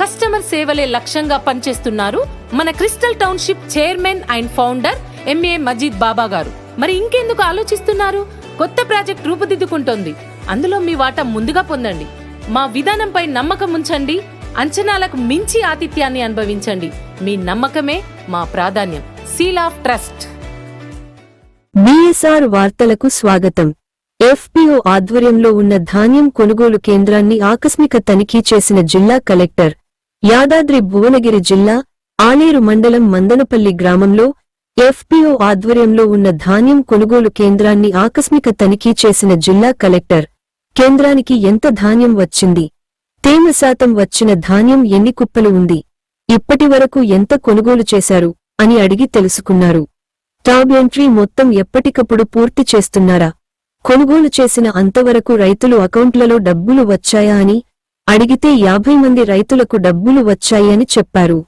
Customer సేవలే లక్ష్యంగా పనిచేస్తున్నారు. మన crystal township chairman and founder MA Majeed Baba గారు. మరి ఇంకెందుకు ఆలోచిస్తున్నారు? కొత్త ప్రాజెక్ట్ రూపుదిద్దుకుంటోంది. అందులో మీ వాటా ముందుగా పొందండి. మా విధానంపై నమ్మకం ఉంచండి. అంచనాలకు మించి ఆతిథ్యాన్ని అనుభవించండి. మీ నమ్మకమే మా ప్రాధాన్యం. Seal of trust. బిఎస్ఆర్ వార్తలకు స్వాగతం. ఎఫ్పిఓ ఆధ్వర్యంలో ఉన్న ధాన్యం కొనుగోలు కేంద్రాన్ని ఆకస్మిక తనిఖీ చేసిన జిల్లా కలెక్టర్ యాదాద్రి భువనగిరి జిల్లా ఆలేరు మండలం మందనపల్లి గ్రామంలో ఎఫ్పిఓ ఆధ్వర్యంలో ఉన్న ధాన్యం కొనుగోలు కేంద్రాన్ని ఆకస్మిక తనిఖీ చేసిన జిల్లా కలెక్టర్ కేంద్రానికి ఎంత ధాన్యం వచ్చింది? తేమ శాతం వచ్చిన ధాన్యం ఎన్ని కుప్పలు ఉంది? ఇప్పటివరకు ఎంత కొనుగోలు చేశారు? అని అడిగి తెలుసుకున్నారు. టాబ్ ఎంట్రీ మొత్తం ఎప్పటికప్పుడు పూర్తి చేస్తున్నారా? కొనుగోలు చేసిన అంతవరకు రైతులు అకౌంట్లలో డబ్బులు వచ్చాయా? అని అడిగితే యాభై మంది రైతులకు డబ్బులు వచ్చాయని చెప్పారు.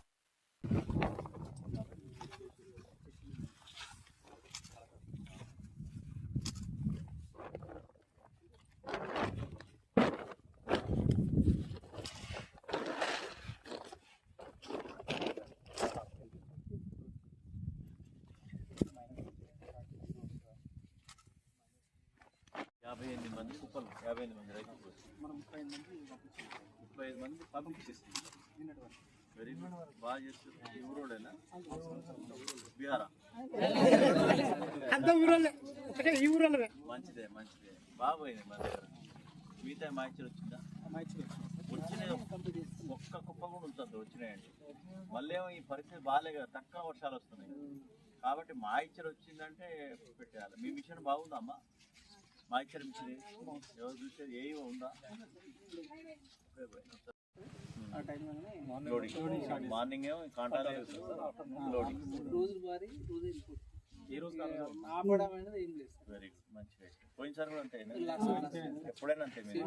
మంది కుప్పలు యాభై ఎనిమిది మంది రైతులు మనం ముప్పై ఐదు మంది ముప్పై ఐదు మంది పంపించేస్తుంది వెరీ గుడ్ బాగా చేస్తారు. ఈ ఊరోడేనా? బీహారా? మంచిదే మంచిదే. బాగా పోయింది మన దగ్గర మిగతా మాయిచర్ వచ్చిందా? వచ్చినాయి. ఒక్క కుప్ప కూడా ఉంచద్దు వచ్చినాయండి. మళ్ళీ ఏమో ఈ పరిస్థితి బాగాలే కదా తక్కువ వర్షాలు వస్తున్నాయి. కాబట్టి మాయిచర్ వచ్చిందంటే పెట్టేయాలి. మీ మిషన్ బాగుందమ్మా మిషన్ ఎవరు చూసేది ఏ ఉందా? మార్నింగ్ ఏమో కాంటాక్ట్ వారి రోజు గుడ్ మంచిగా పోయినసారి కూడా అంతే ఎప్పుడైనా అంతే మీరు?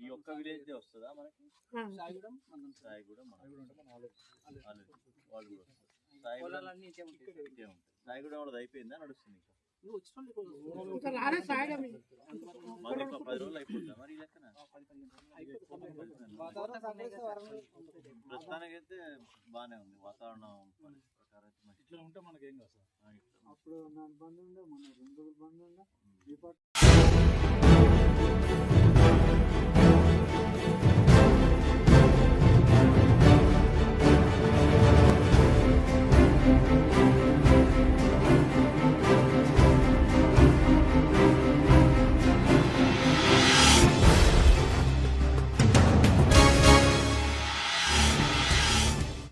ఈ ఒక్క విలేజ్ వస్తుందా మనకి? సాయి. కూడా మన వాళ్ళు కూడా వస్తారు. సాయి కూడా పొలాలన్నీ ఇటే ఉంటాయి. సార్. ఇదే ఉంటుంది సాయి కూడా వాళ్ళది అయిపోయిందా? నడుస్తుంది ఇంకా. పది రోజులు అయిపోతుందా మరి లెక్కన? వాతావరణం సహకరిస్తే వారం రోజులు ప్రస్తుతానికి అయితే బాగానే ఉంది వాతావరణం ఇట్లా ఉంటే మనకేం కాదు సార్. అప్పుడు నా బంద్ ఉండే మొన్న రెండు రోజులు బంద్ ఉండే